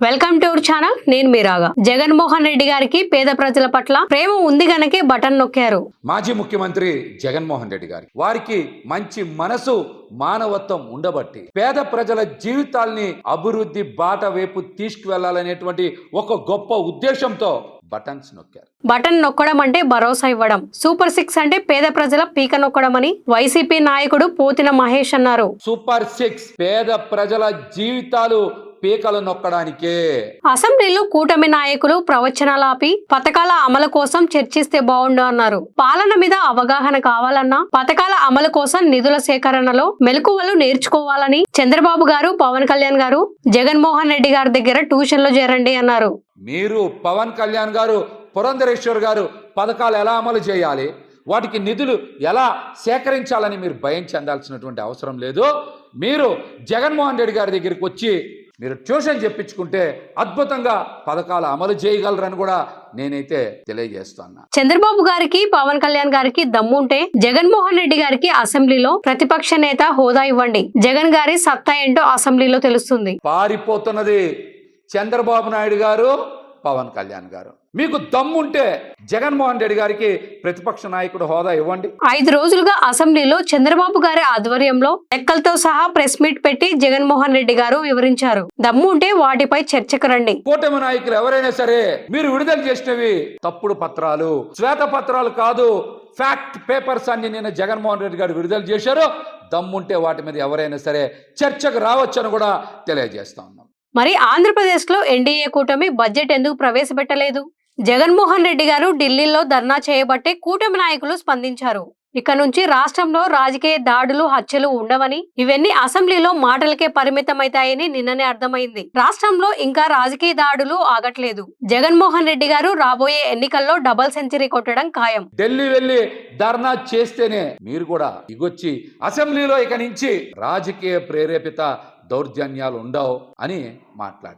Welcome to our channel నేను మీరాగా జగన్మోహన్ రెడ్డి గారికి పేద ప్రజల పట్ల ప్రేమ ఉంది గనకే బటన్ నొక్కారు. మాజీ ముఖ్యమంత్రి జగన్మోహన్ రెడ్డి గారి వారికి మంచి మనసు మానవత్వం ఉండబట్టి పేద ప్రజల జీవితాల్ని అభివృద్ధి బాట వైపు తీసుకువెళ్ళాలనేటువంటి ఒక గొప్ప ఉద్దేశంతో బటన్స్ నొక్కారు. బటన్ నొక్కడం అంటే భరోసా ఇవ్వడం. సూపర్ సిక్స్ అంటే పేద ప్రజల పీక నొక్కడం అని వైసీపీ నాయకుడు పోతిన మహేష్ అన్నారు. సూపర్ సిక్స్ పేద ప్రజల జీవితాలు పీకలు నొక్కడానికే. అసెంబ్లీలో కూటమి నాయకులు ప్రవచనాలు ఆపి పథకాల అమలు కోసం చర్చిస్తే బాగుండు అన్నారు. పాలన మీద అవగాహన కావాలన్నా పథకాల అమలు కోసం నిధుల సేకరణలో మెలకువలు నేర్చుకోవాలని చంద్రబాబు గారు పవన్ కళ్యాణ్ గారు జగన్మోహన్ రెడ్డి గారి దగ్గర ట్యూషన్లో చేరండి అన్నారు. మీరు పవన్ కళ్యాణ్ గారు పురంధరేశ్వర్ గారు పథకాలు ఎలా అమలు చేయాలి వాటికి నిధులు ఎలా సేకరించాలని మీరు భయం చెందాల్సినటువంటి అవసరం లేదు. మీరు జగన్మోహన్ రెడ్డి గారి దగ్గరికి వచ్చి మీరు ట్యూషన్ చెప్పించుకుంటే అద్భుతంగా పథకాలు అమలు చేయగలరని కూడా నేనైతే తెలియజేస్తున్నా. చంద్రబాబు గారికి పవన్ కళ్యాణ్ గారికి దమ్ముంటే జగన్మోహన్ రెడ్డి గారికి అసెంబ్లీలో ప్రతిపక్ష నేత హోదా ఇవ్వండి. జగన్ గారి సత్తా ఏంటో అసెంబ్లీలో తెలుస్తుంది. పారిపోతున్నది చంద్రబాబు నాయుడు గారు పవన్ కళ్యాణ్ గారు. మీకు దమ్ముంటే జగన్మోహన్ రెడ్డి గారికి ప్రతిపక్ష నాయకుడు హోదా ఇవ్వండి. ఐదు రోజులుగా అసెంబ్లీలో చంద్రబాబు గారి ఆధ్వర్యంలో లెక్కలతో సహా ప్రెస్ మీట్ పెట్టి జగన్మోహన్ రెడ్డి గారు వివరించారు. దమ్ము ఉంటే వాటిపై చర్చకు రండి. కూటమి నాయకులు ఎవరైనా సరే మీరు విడుదల చేసినవి తప్పుడు పత్రాలు శ్వేత పత్రాలు కాదు ఫ్యాక్ట్ పేపర్స్ అన్ని నేను జగన్మోహన్ రెడ్డి గారు విడుదల చేశారు. దమ్ముంటే వాటి మీద ఎవరైనా సరే చర్చకు రావచ్చని కూడా తెలియజేస్తా. మరి ఆంధ్రప్రదేశ్లో ఎన్డీఏ కూటమి బడ్జెట్ ఎందుకు ప్రవేశపెట్టలేదు? జగన్మోహన్ రెడ్డి గారు ఢిల్లీలో ధర్నా చేయబట్టే కూటమి నాయకులు స్పందించారు. ఇక నుంచి రాష్ట్రంలో రాజకీయ దాడులు హత్యలు ఉండవని ఇవన్నీ అసెంబ్లీలో మాటలకే పరిమితమైతాయని నిన్ననే అర్థమైంది. రాష్ట్రంలో ఇంకా రాజకీయ దాడులు ఆగట్లేదు. జగన్మోహన్ రెడ్డి గారు రాబోయే ఎన్నికల్లో డబల్ సెంచరీ కొట్టడం ఖాయం. ఢిల్లీ వెళ్ళి ధర్నా చేస్తేనే మీరు కూడా ఇగొచ్చి అసెంబ్లీలో ఇక నుంచి రాజకీయ ప్రేరేపిత దౌర్జన్యాలు ఉండవు అని మాట్లాడు.